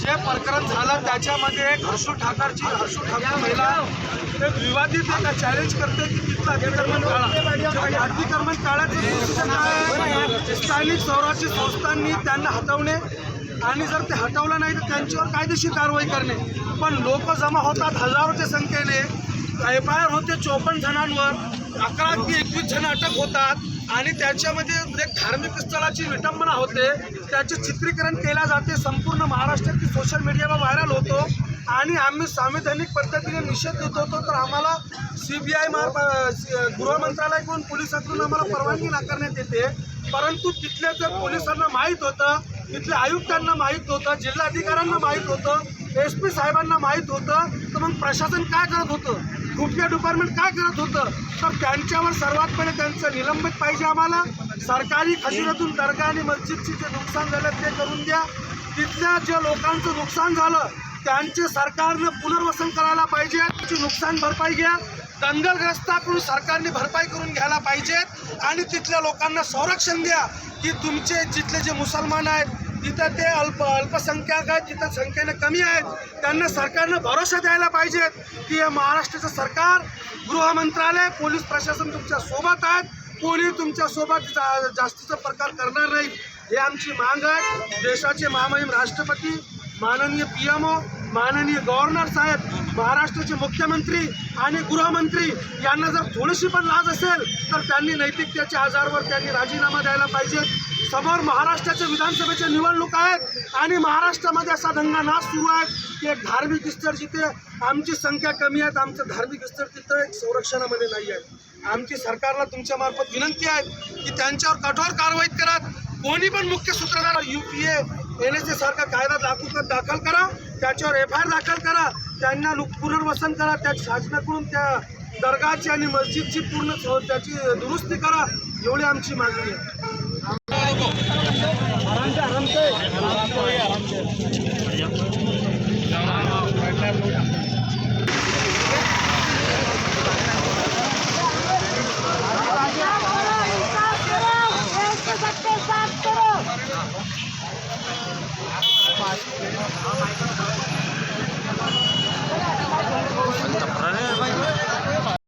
जे प्रकरण झालं त्याच्यामध्ये एक हर्षू ठाकरची हर्षू ठाकर महिला एक विवादित आता चॅलेंज करते की तिथला अतिक्रमण काढा जेव्हा अतिक्रमण काढायचं काय स्थानिक स्वराज्य संस्थांनी त्यांना हटवणे. आणि जर ते हटवलं नाही तर त्यांच्यावर कायदेशीर कारवाई करणे. पण लोक जमा होतात हजारोच्या संख्येने. एफ आय आर होते चोपन्न जणांवर. अकरा ते एकवीस जण अटक होतात. आणि त्याच्यामध्ये एक धार्मिक स्थळाची विटंबना होते त्याचे चित्रीकरण केल्या जाते संपूर्ण महाराष्ट्रात सोशल मीडियावर व्हायरल होतो. आणि आम्ही संविधानिक पद्धतीने निषेध देत होतो तर आम्हाला सी बी आय मार्फत गृह मंत्रालयाकडून पोलिसांकडून आम्हाला परवानगी नाकारण्यात येते. परंतु तिथल्या जर पोलिसांना माहीत होतं तिथल्या आयुक्तांना माहीत होतं जिल्हाधिकाऱ्यांना माहीत होतं एस पी साहेबांना माहीत होतं तर मग प्रशासन काय करत होतं? खुफिया डिपार्टमेंट काय करत होतं? तर त्यांच्यावर सर्वात पहिले त्यांचं निलंबित पाहिजे आम्हाला. सरकारी खजिन्यातून दर्गा आणि मस्जिदची जे नुकसान झालं ते करून द्या. तिथल्या ज्या लोकांचं नुकसान झालं त्यांचे सरकारनं पुनर्वसन करायला पाहिजे. त्याची नुकसान भरपाई घ्या. दंगलग्रस्ताकडून सरकारने भरपाई करून घ्यायला पाहिजेत आणि तिथल्या लोकांना संरक्षण द्या की तुमचे जिथले जे मुसलमान आहेत जिथं ते अल्प अल्पसंख्याक आहेत जिथं संख्येने कमी आहेत त्यांना सरकारनं भरोसा द्यायला पाहिजेत की हे महाराष्ट्राचं सरकार गृह मंत्रालय पोलीस प्रशासन तुमच्यासोबत आहेत कोणी तुमच्यासोबत जा जास्तीचा प्रकार करणार नाही. हे आमची मांग आहे देशाचे महामहिम राष्ट्रपती माननीय पी एम ओ माननीय गव्हर्नर साहेब महाराष्ट्राचे मुख्यमंत्री आणि गृहमंत्री यांना जर थोडीशी पण लाज असेल तर त्यांनी नैतिकतेच्या आजारवर त्यांनी राजीनामा द्यायला पाहिजे. समोर महाराष्ट्राच्या विधानसभेच्या निवडणूक आहेत आणि महाराष्ट्रामध्ये असा दंगा नाश सुरू आहे की एक धार्मिक स्थळ जिथे आमची संख्या कमी आहे आमचं धार्मिक स्थळ तिथं एक संरक्षणामध्ये नाही आहे. आमची सरकारला तुमच्यामार्फत विनंती आहे की त्यांच्यावर कठोर कारवाई करा. कोणी पण मुख्य सूत्रधार U P A N S सारखा कायदा लागू दाखल करा. त्याच्यावर एफ आय आर दाखल करा त्यांना पुनर्वसन करा त्या शासनाकडून त्या दर्गाची आणि मस्जिदची पूर्ण त्याची दुरुस्ती करा एवढी आमची मागणी आहे.